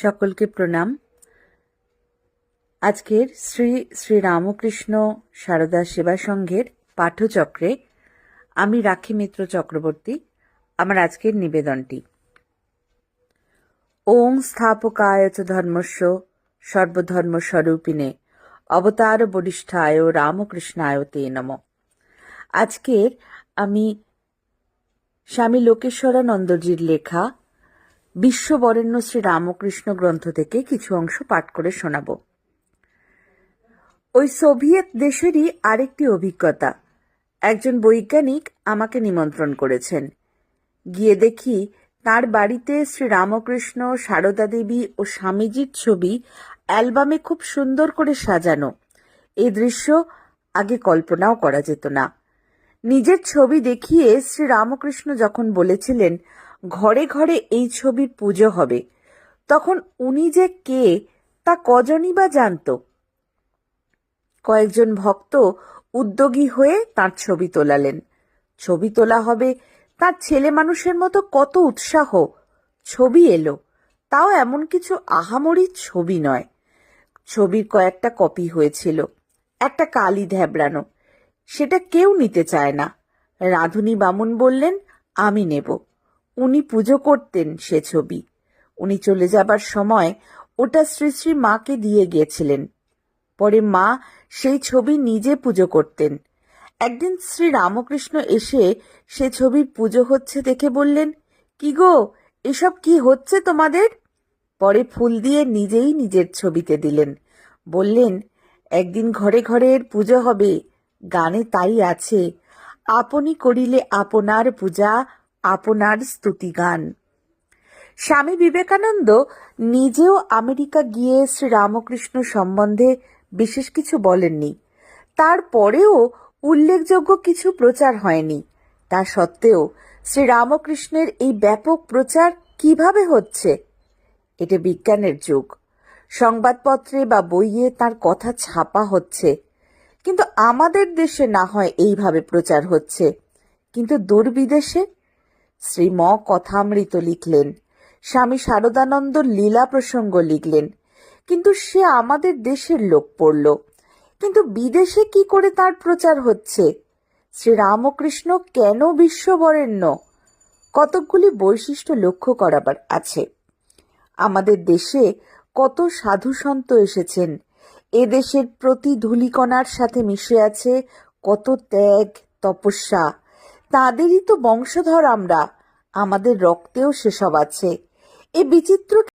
সকলকে প্রণাম। আজকের শ্রী শ্রী রামকৃষ্ণ সারদা সেবা সংঘের পাঠচক্রে আমি রাখি মিত্র চক্রবর্তী, আমার আজকের নিবেদনটি। ওং স্থাপকায় চ ধর্মস্য সর্বধর্ম স্বরূপিনে অবতার বরিষ্ঠায় রামকৃষ্ণায় তে নম। আজকের আমি স্বামী লোকেশ্বরানন্দজির লেখা বিশ্ববরেণ্য শ্রী রামকৃষ্ণ গ্রন্থ থেকে কিছু অংশ পাঠ করে শোনাব। ওই সোভিয়েত দেশেরই আরেকটি অভিজ্ঞতা। একজন বৈজ্ঞানিক আমাকে নিমন্ত্রণ করেছেন। গিয়ে দেখি তার বাড়িতে শ্রী রামকৃষ্ণ সারদা দেবী ও স্বামীজির ছবি অ্যালবামে খুব সুন্দর করে সাজানো। এই দৃশ্য আগে কল্পনাও করা যেত না। নিজের ছবি দেখিয়ে শ্রী রামকৃষ্ণ যখন বলেছিলেন ঘরে ঘরে এই ছবির পুজো হবে। তখন উনি যে কে, তা কজনই বা জানত। কয়েকজন ভক্ত উদ্যোগী হয়ে তার ছবি তোলালেন। ছবি তোলা হবে, তার ছেলে মানুষের মতো কত উৎসাহ। ছবি এলো, তাও এমন কিছু আহামরি ছবি নয়। ছবির কয়েকটা কপি হয়েছিল, একটা কালি ধ্যাবড়ানো সেটা কেউ নিতে চায় না। রাধুনী বামুন বললেন, আমি নেব। উনি পুজো করতেন সে ছবি। উনি চলে যাবার সময় ওটা শ্রী শ্রী মাকে দিয়ে গিয়েছিলেন। পরে মা সেই ছবি নিজে পুজো করতেন। একদিন শ্রী রামকৃষ্ণ এসে সে ছবির পুজো হচ্ছে দেখে বললেন, কি গো, এসব কি হচ্ছে তোমাদের? পরে ফুল দিয়ে নিজেই নিজের ছবিতে দিলেন। বললেন, একদিন ঘরে ঘরে এর পুজো হবে, গানে তাই আছে। আপনি করিলে আপনার পূজা আপনার স্তুতিগান। স্বামী বিবেকানন্দ নিজেও আমেরিকা গিয়ে শ্রীরামকৃষ্ণ সম্বন্ধে বিশেষ কিছু বলেননি। তারপরেও উল্লেখযোগ্য কিছু প্রচার হয়নি। তা সত্ত্বেও শ্রীরামকৃষ্ণের এই ব্যাপক প্রচার কীভাবে হচ্ছে, এটা বিজ্ঞানের যুগ। সংবাদপত্রে বা বইয়ে তার কথা ছাপা হচ্ছে। কিন্তু আমাদের দেশে না হয় এইভাবে প্রচার হচ্ছে। কিন্তু দূর বিদেশে শ্রীম কথামৃত লিখলেন। স্বামী শারদানন্দ লীলা প্রসঙ্গ লিখলেন। কিন্তু সে আমাদের দেশের লোক পড়ল। কিন্তু বিদেশে কি করে তার প্রচার হচ্ছে? শ্রী রামকৃষ্ণ কেন বিশ্ববরেণ্য? কতকগুলি বৈশিষ্ট্য লক্ষ্য করাবার আছে। আমাদের দেশে কত সাধু সন্ত এসেছেন। এদেশের প্রতি ধূলিকণার সাথে মিশে আছে কত ত্যাগ, তপস্যা। তাদেরই তো বংশধর আমরা। আমাদের রক্তেও সেসব আছে। এ বিচিত্র